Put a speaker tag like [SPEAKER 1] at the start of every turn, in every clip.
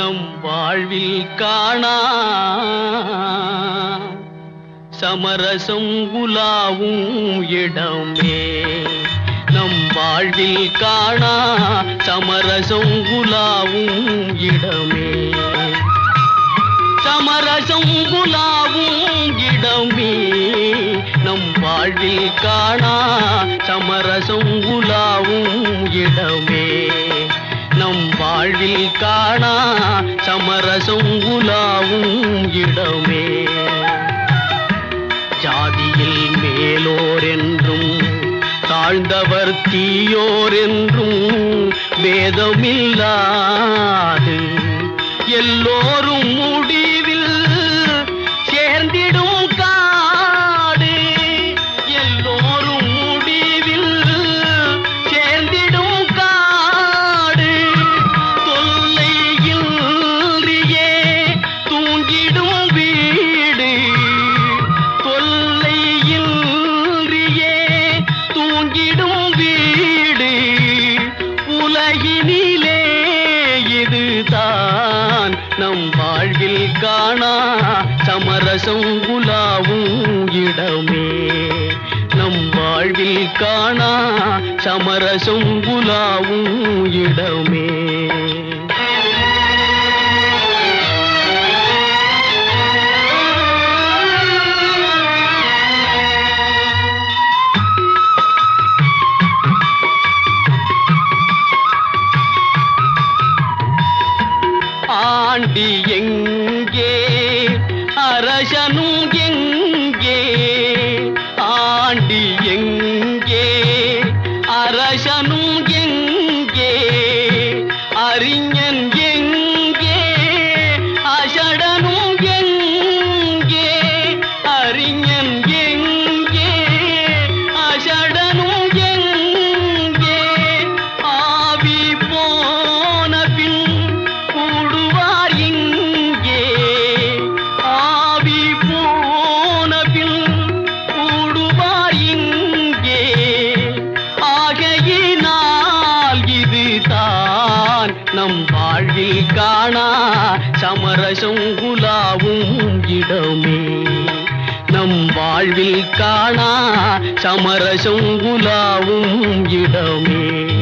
[SPEAKER 1] நம் வாழ்வில் காணா. சமரசம் உலாவும் இடமே. நம் வாழ்வில் காணா. சமரசம் உலாவும் இடமே. சமரசம் உலாவும் இடமே. நம் வாழ்வில் காணா. சமரசம் உலாவும் இடமே. வாழ்வில் காணா சமரசம் உலாவும் இடமே. ஜாதியில் மேலோர் என்றும் தாழ்ந்தவர் தீயோர் என்றும் வேதமில்லாது. எல்லோரும் முடிவில் காணா சமரசம் குலாவும் இடமே. நம் வாழ்வில் காணா சமரசம் குலாவும் இடமே. எங்கே அரசனும் எங்கே ஆண்டி எங்கே அரசனும் எங்கே அறிஞன் எங்கே அசடனும் எங்கே அறிஞன் சமரசம் குலாவும் இடமே. நம் வாழ்வில் காணா சமரசம் குலாவும் இடமே.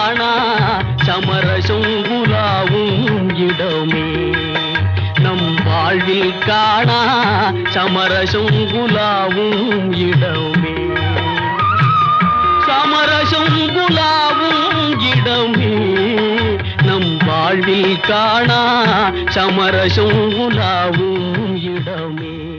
[SPEAKER 1] காணா சமரசம் குலாவும் இடமே. நம் வாழ்வில் காணா சமரசம் குலாவும் இடமே. சமரசம் குலாவும் இடமே. நம் வாழ்வில் காணா சமரசம் குலாவும் இடமே.